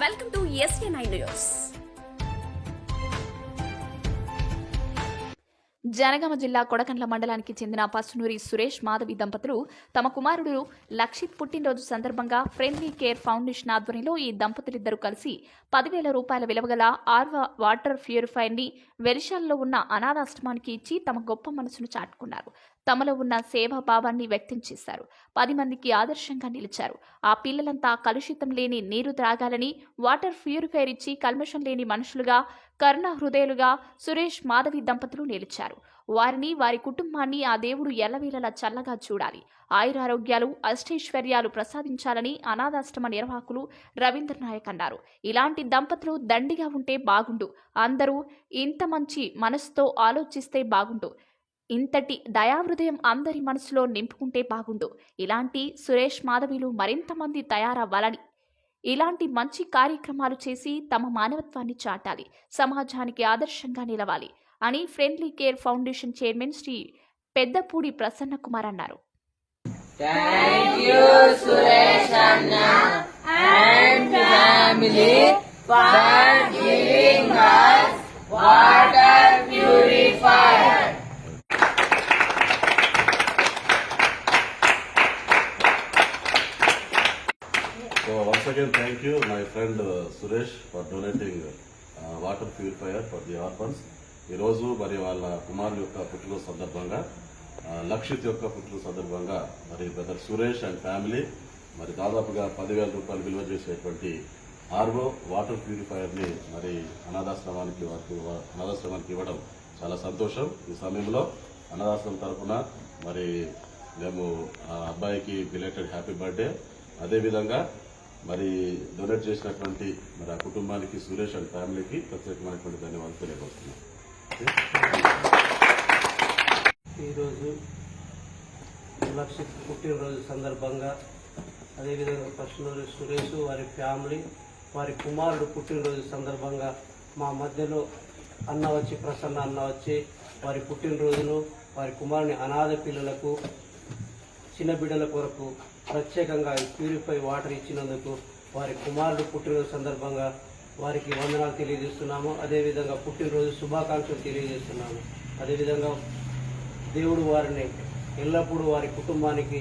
Welcome to SK nine news Jangaon జిల్లా కొడకండ్ల మండలానికి చెందిన పసునూరి సురేష్ మాధవి దంపతులు తమ కుమారుడు లక్షిత్ పుట్టినరోజు సందర్భంగా ఫ్రెండ్లీ కేర్ ఫౌండేషన్ ఆధ్వర్యంలో ఈ దంపతులిద్దరూ కలిసి పదివేల రూపాయల విలువగల ఆర్వా వాటర్ ప్యూరిఫైర్ని వెలిశాలలో ఉన్న అనాథాశ్రమానికి ఇచ్చి తమ గొప్ప మనసును చాటుకున్నారు. తమలో ఉన్న సేవా భావాన్ని వ్యక్తం చేశారు. పది మందికి ఆదర్శంగా నిలిచారు. ఆ పిల్లలంతా కలుషితం లేని నీరు త్రాగాలని వాటర్ ప్యూరిఫైర్ ఇచ్చి కల్మషం లేని మనుషులుగా కరుణ హృదయులుగా సురేష్ మాధవి దంపతులు నిలిచారు. వారిని వారి కుటుంబాన్ని ఆ దేవుడు ఎల్లవేళలా చల్లగా చూడాలి. ఆయురారోగ్యాలు అష్టైశ్వర్యాలు ప్రసాదించాలని అనాథాశ్రమ నిర్వాహకులు రవీంద్ర నాయక్ అన్నారు. ఇలాంటి దంపతులు దండిగా ఉంటే బాగుండు. అందరూ ఇంత మంచి మనసుతో ఆలోచిస్తే బాగుండు. ఇంతటి దయాహృదయం అందరి మనసులో నింపుకుంటే బాగుండు. ఇలాంటి సురేష్ మాధవిలు మరింత మంది తయారవ్వాలని. ఇలాంటి మంచి కార్యక్రమాలు చేసి తమ మానవత్వాన్ని చాటాలి. సమాజానికి ఆదర్శంగా నిలవాలి అని Friendly Care Foundation chairman Shri Peddapudi Prasanna Kumar అన్నారు Suresh so once again thank you my friend Suresh for donating water purifier for the orphans ఈ రోజు మరి వాళ్ళ కుమారుడు యొక్క పుట్టినరోజు సందర్భంగా లక్షిత్ యొక్క పుట్టినరోజు సందర్భంగా మరి బ్రదర్ సురేష్ అండ్ ఫ్యామిలీ మరి దాదాపుగా పదివేల రూపాయలు విలువ చేసేటువంటి ఆర్వో వాటర్ ప్యూరిఫైయర్ని మరి అనాథాశ్రమానికి వారికి అనాథాశ్రమానికి ఇవ్వడం చాలా సంతోషం. ఈ సమయంలో అనాథాశ్రమం తరఫున మరి మేము ఆ అబ్బాయికి బిలేటెడ్ హ్యాపీ బర్త్డే అదేవిధంగా మరి డొనేట్ చేసినటువంటి మరి ఆ కుటుంబానికి సురేష్ అండ్ ఫ్యామిలీకి ప్రత్యేకమైనటువంటి ధన్యవాదాలు తెలియజేస్తున్నాం ఈరోజు లక్షిత్ పుట్టినరోజు సందర్భంగా అదేవిధంగా పశునూరి సురేష్ వారి ఫ్యామిలీ వారి కుమారుడు పుట్టినరోజు సందర్భంగా మా మధ్యలో అన్న వచ్చి ప్రసన్న అన్న వచ్చి వారి పుట్టినరోజును వారి కుమారుని అనాథ పిల్లలకు చిన్న బిడ్డల కొరకు ప్రత్యేకంగా ఈ ప్యూరిఫై వాటర్ ఇచ్చినందుకు వారి కుమారుడు పుట్టినరోజు సందర్భంగా వారికి వందనాలు తెలియజేస్తున్నాము. అదేవిధంగా పుట్టినరోజు శుభాకాంక్షలు తెలియజేస్తున్నాము. అదేవిధంగా దేవుడు వారిని ఎల్లప్పుడూ వారి కుటుంబానికి